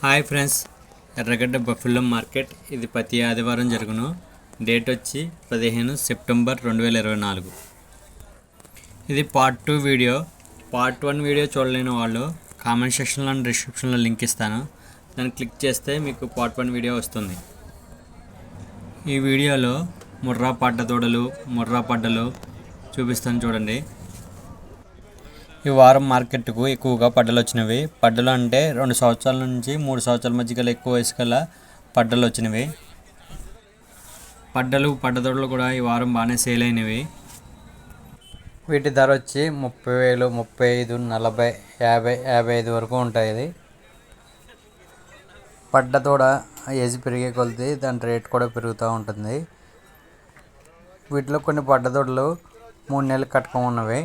Hi friends Erragadda buffalo market. ఇది ప్రతి ఆదివారం జరుగును. డేట్ వచ్చి పదిహేను సెప్టెంబర్ రెండు వేల ఇరవై నాలుగు. ఇది part two video part one video చూడలేని వాళ్ళు కామెంట్ సెక్షన్లో డిస్క్రిప్షన్లో లింక్ ఇస్తాను. దాన్ని క్లిక్ చేస్తే మీకు పార్ట్ వన్ వీడియో వస్తుంది. ఈ వీడియోలో ముర్రా పడ్డ దూడలు ముర్రా పడ్డలు చూపిస్తాను చూడండి. ఈ వారం మార్కెట్కు ఎక్కువగా పడ్డలు వచ్చినవి పడ్డలు అంటే రెండు సంవత్సరాల నుంచి మూడు సంవత్సరాల మధ్య గల ఎక్కువ వయసు గల పడ్డలు వచ్చినవి పడ్డలు పడ్డదొడలు కూడా ఈ వారం బాగానే సేల్ అయినవి. వీటి ధర వచ్చి ముప్పై వేలు ముప్పై ఐదు నలభై యాభై యాభై ఐదు వరకు ఉంటాయి ఇది. పడ్డ తోడ ఏజ్ పెరిగే కొలది దాని రేట్ కూడా పెరుగుతూ ఉంటుంది. వీటిలో కొన్ని పడ్డదొడలు మూడు నెలలు కట్టకం ఉన్నవి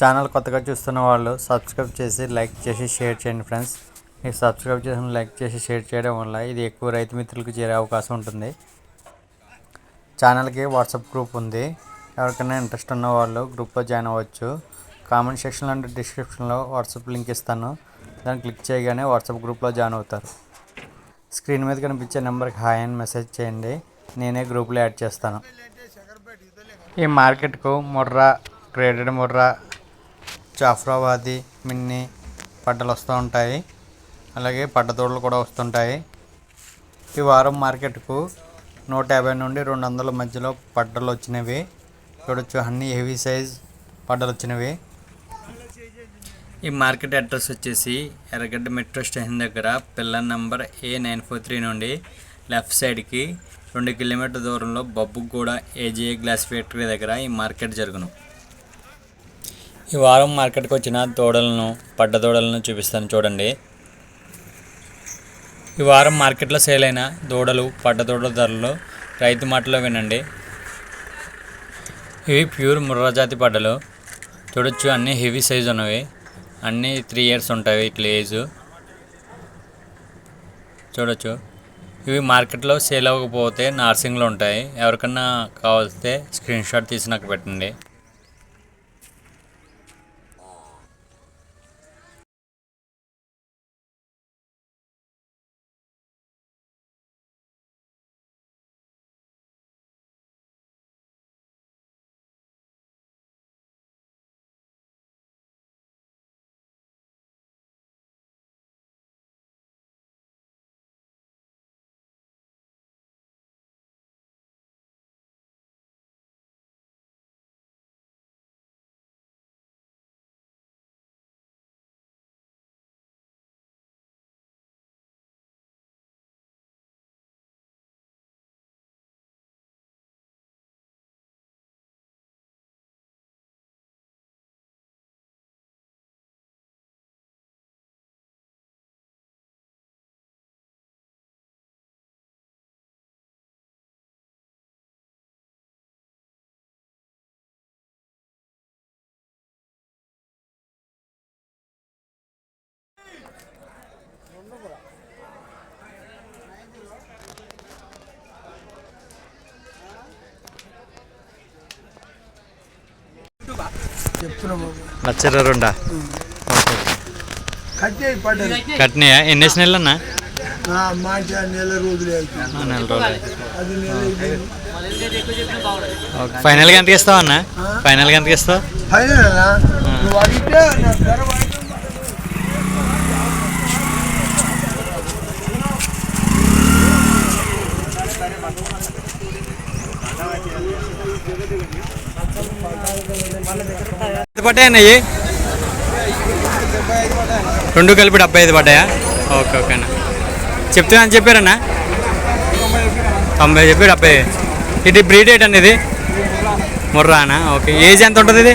ఛానల్ కొత్తగా చూస్తున్న వాళ్ళు సబ్స్క్రైబ్ చేసి లైక్ చేసి షేర్ చేయండి ఫ్రెండ్స్. మీరు సబ్స్క్రైబ్ చేసి లైక్ చేసి షేర్ చేయడం వల్ల ఇది ఎక్కువ రైతు మిత్రులకు చేరే అవకాశం ఉంటుంది. ఛానల్కి వాట్సాప్ గ్రూప్ ఉంది. ఎవరికైనా ఇంట్రెస్ట్ ఉన్న వాళ్ళు గ్రూప్లో జాయిన్ అవ్వచ్చు. కామెంట్ సెక్షన్లో అంటే డిస్క్రిప్షన్లో వాట్సాప్ లింక్ ఇస్తాను. దాన్ని క్లిక్ చేయగానే వాట్సాప్ గ్రూప్లో జాయిన్ అవుతారు. స్క్రీన్ మీద కనిపించే నెంబర్కి హాయ్ అని మెసేజ్ చేయండి. నేనే గ్రూప్లో యాడ్ చేస్తాను. ఈ మార్కెట్కు ముర్రా గ్రేడెడ్ ముర్రా జాఫ్రాబాది మిన్ని పడ్డలు వస్తూ ఉంటాయి. అలాగే పడ్డదోడలు కూడా వస్తుంటాయి. ఈ వారం మార్కెట్కు నూట యాభై నుండి రెండు వందల మధ్యలో పడ్డలు వచ్చినవి. చూడొచ్చు అన్ని హెవీ సైజ్ పడ్డలు వచ్చినవి. ఈ మార్కెట్ అడ్రస్ వచ్చేసి ఎర్రగడ్డ మెట్రో స్టేషన్ దగ్గర pillar number A nine four three నుండి లెఫ్ట్ సైడ్కి రెండు కిలోమీటర్ దూరంలో బబ్బుగూడ ఏజీఏ గ్లాస్ ఫ్యాక్టరీ దగ్గర ఈ మార్కెట్ జరుగును. ఈ వారం మార్కెట్కి వచ్చిన దూడలను పడ్డ దూడలను చూపిస్తాను చూడండి. ఈ వారం మార్కెట్లో సేల్ అయిన దూడలు పడ్డ దూడల ధరలు రైతు మాటలో వినండి. ఇవి ప్యూర్ ముర్రాజాతి పడ్డలు. చూడొచ్చు అన్నీ హెవీ సైజ్ ఉన్నవి. అన్నీ త్రీ ఇయర్స్ ఉంటాయి ఇట్లా ఏజ్. చూడొచ్చు. ఇవి మార్కెట్లో సేల్ అవ్వకపోతే నార్సింగ్లో ఉంటాయి. ఎవరికన్నా కావాల్స్తే స్క్రీన్ షాట్ తీసి నాకు పెట్టండి. చెప్తున్నాము లచ్చర రెండా? కట్టినాయా? ఎన్ని వేసిన నెలలు అన్న ఆ మాట నెల రోజులు అవుతుంది నెల రోజులు. అది నెల అయిపోయింది. ఓకే ఫైనల్గా ఎంతకి ఇస్తావు అన్న? ఫైనల్గా ఎంతకి ఇస్తావు ఫైనల్ అన్నా? రెండు కలిపి డెబ్బై ఐదు పడ్డాయా? ఓకే ఓకే అన్న. చెప్తున్నా అని చెప్పారన్నా? తొంభై చెప్పి డెబ్బై. ఇది బ్రీడ్ ఏట్ అనేది ముర్రానా? ఓకే. ఏజ్ ఎంత ఉంటుంది ఇది?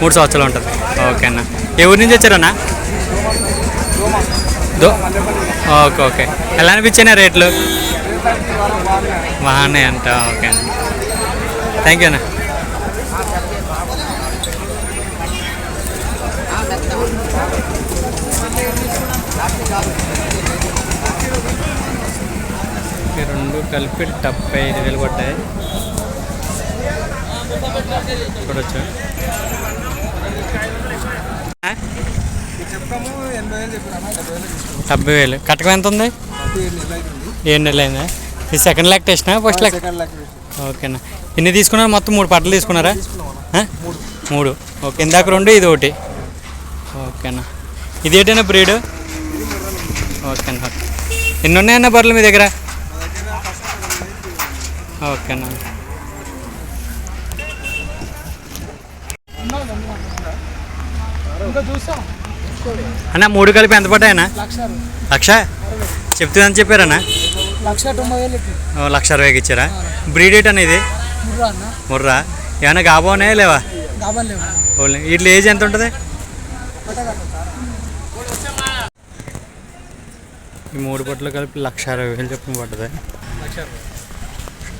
మూడు సంవత్సరాలు ఉంటుంది. ఓకే అన్న. ఏ ఊరి నుంచి వచ్చారన్నా? దో ఓకే ఓకే. ఎలా అనిపించినా రేట్లు? బాగానే అంట ఓకే అన్న. థ్యాంక్ యూ అన్న. రెండు కలిపి డెబ్బై ఐదు వేలు పడ్డాయి. చూడొచ్చు. డెబ్బై వేలు కట్టకం ఎంత ఉంది? ఏడు నెలలు అయిందా? ఇది సెకండ్ ల్యాక్ టెస్ట్నా ఫస్ట్ ల్యాక్ ఓకేనా ఎన్ని తీసుకున్నారు? మొత్తం మూడు పట్టలు తీసుకున్నారా? మూడు. ఓకే ఇందాక రెండు ఇది ఒకటి. ఓకేనా ఇది ఏంటన్నా బ్రీడ్ ఓకేనా ఓకే ఎన్ని ఉన్నాయన్న బర్రెలు మీ దగ్గర? ఓకేనా అన్న మూడు కలిపి ఎంత పడ్డాయన్నా? లక్ష లక్ష? చెప్తుందని చెప్పారన్నా. లక్ష తొంభై అరవైకి ఇచ్చారా? బ్రీడ్ ఏంటి అనేది ముర్రా ముర్రా? ఏమన్నా గాబోనాయా లేవా? వీటి ఏజ్ ఎంత ఉంటుంది? ఈ మూడు పట్లు కలిపి లక్ష అరవై వేలు చొప్పున పడుతుంది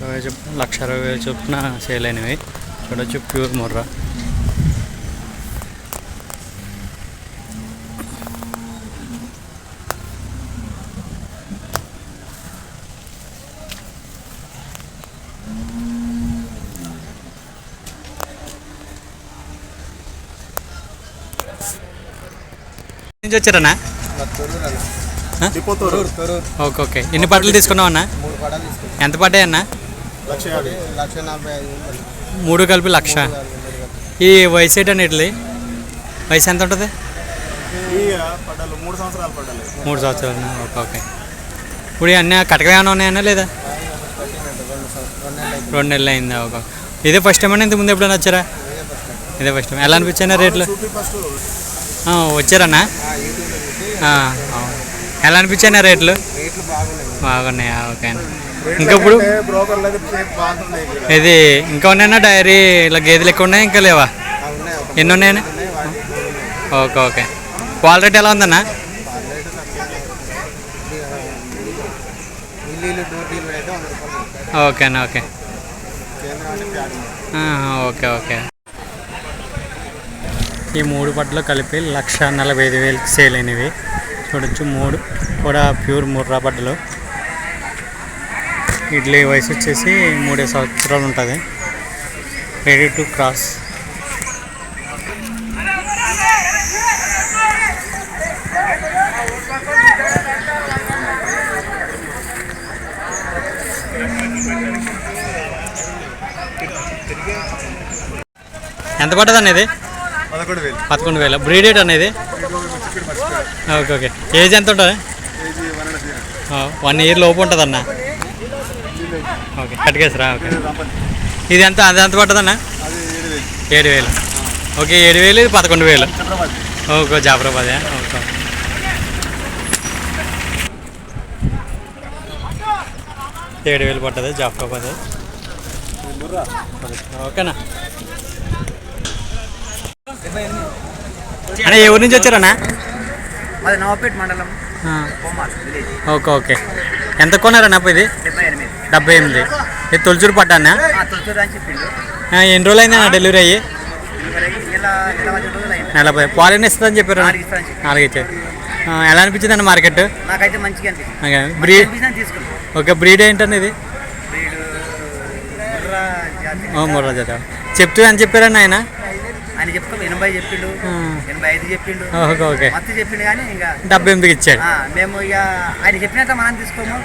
అరవై చొప్పున లక్ష అరవై వేలు చొప్పున సేల్ అయినవి. చూడొచ్చు ప్యూర్ ముర్రా. నుంచి వచ్చారన్నా? Okay okay. ఎన్ని పట్లు తీసుకున్నావు అన్న? ఎంత ఐదు వేలు మూడు కలిపి లక్ష. ఈ వయసు ఏంటండి ఇట్లీ వయసు ఎంత ఉంటుంది? మూడు సంవత్సరాలు ఓకే ఓకే. ఇప్పుడు అన్నీ కటక ఏమైనా ఉన్నాయన్నా లేదా? రెండు నెలలు అయిందా. ఓకే ఇదే ఫస్ట్ టైం అండి ఇంతకు ముందు ఎప్పుడైనా వచ్చారా? ఇదే ఫస్ట్ టైం. ఎలా అనిపించాయినా రేట్లు? వచ్చారన్నా? ఎలా అనిపించాయి రేట్లు? బాగున్నాయా? ఓకే అండి ఇంకా ఇప్పుడు? ఇది ఇంకా ఉన్నాయన్నా డైరీ? ఇలా గేదెలు ఎక్కువ ఉన్నాయి? ఇంకా లేవా? ఎన్ని ఉన్నాయన్నా? Okay okay. ఓకే క్వాలిటీ ఎలా ఉందన్నా? ఓకేనా ఓకే. Okay okay. ఈ మూడు బట్టలు కలిపి లక్ష నలభై ఐదు వేలకు సేల్ అయినవి. చూడొచ్చు మూడు కూడా ప్యూర్ ముర్రా బట్టలు. ఇడ్లీ వయసు వచ్చేసి మూడే సంవత్సరాలు ఉంటుంది. రెడీ టు క్రాస్ ఎంత పడ్డదండి ఇది? పదకొండు వేలు. బ్రీడేట్ బ్రీడెడ్ అనేది ఓకే ఓకే ఏజ్ ఎంత ఉంటుంది? వన్ ఇయర్ లోపు ఉంటుంది అన్న ఓకే కట్టుకేసరా ఓకే ఇది ఎంత అది ఎంత పడుతుంది అన్న ఏడు వేలు. ఓకే ఏడు వేలు ఇది పదకొండు వేలు. ఓకే జాఫరాబాదే. ఓకే ఏడు వేలు పట్టదు జాఫరాబాద్. ఓకేనా అన్న ఏ ఊరి నుంచి వచ్చారన్నా? నవాపేట్ మండలం ఆ, బొమ్మాల్ విలేజ్. Okay okay. ఎంత కొన్నారన్న ఇది? డెబ్బై ఎనిమిది. డెబ్బై ఎనిమిది. ఇది తొలిచూరు పడ్డానా ఆ తొలిచూరు అని చెప్పిండు. ఆ, ఎన్ని రోజులు అయిందన్న డెలివరీ అయ్యి? అయింది. నలభై పాలన ఇస్తుందని చెప్పారు. నాలుగు ఇస్తాను చెప్పి నాలుగు ఇచ్చారు. ఆ, ఎలా అనిపించింది అన్న మార్కెట్? నాకైతే మంచిగా అనిపించింది. బ్రీడ్ ఓకే బ్రీడ్ ఏంటండి ఇది? వీడు ముర్రా జాతి. ఓ మూడు రోజు చెప్తూ అని చెప్పారన్న ఆయన? ఆయన చెప్తాం ఎనభై చెప్పిండు. ఎనభై ఐదు చెప్పిండు ఓకే ఓకే. మత్తు చెప్పిండు కానీ ఇంకా డెబ్బై ఎనిమిదికి ఇచ్చాడు. ఆ, మేము ఇక ఆయన చెప్పినంత మనం తీసుకోము.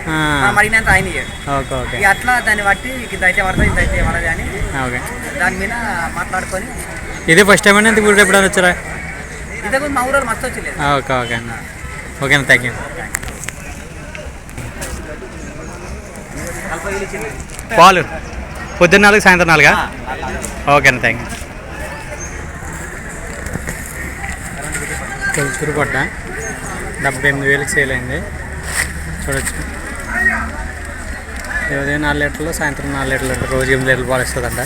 మనం అడిగినంత ఆయన ఇయ్యాడు. Okay okay. ఇక అట్లా దాన్ని బట్టి ఇంత అయితే పడుతుంది ఇంత అయితే పడదు అని ఓకే. దాని మీద మాట్లాడుకొని ఇదే ఫస్ట్ టైం అండి ఇప్పుడు ఎప్పుడైనా వచ్చారా? ఇంతకు మా ఊరు మస్తు వచ్చలేదు ఓకే ఓకే అన్న ఓకే అన్న థ్యాంక్ యూ. పాలు. పొద్దున్న నాలుగు సాయంత్రం నాలుగా? ఓకే అన్న థ్యాంక్ యూ. తొలిచూరు పడ్డ డెబ్బై ఎనిమిది వేలకు సేల్ అయింది. చూడొచ్చు. ఉదయం నాలుగు లీటర్లు సాయంత్రం నాలుగు లీటర్లు రోజు ఎనిమిది లీటర్లు పాలు ఇస్తుందంట.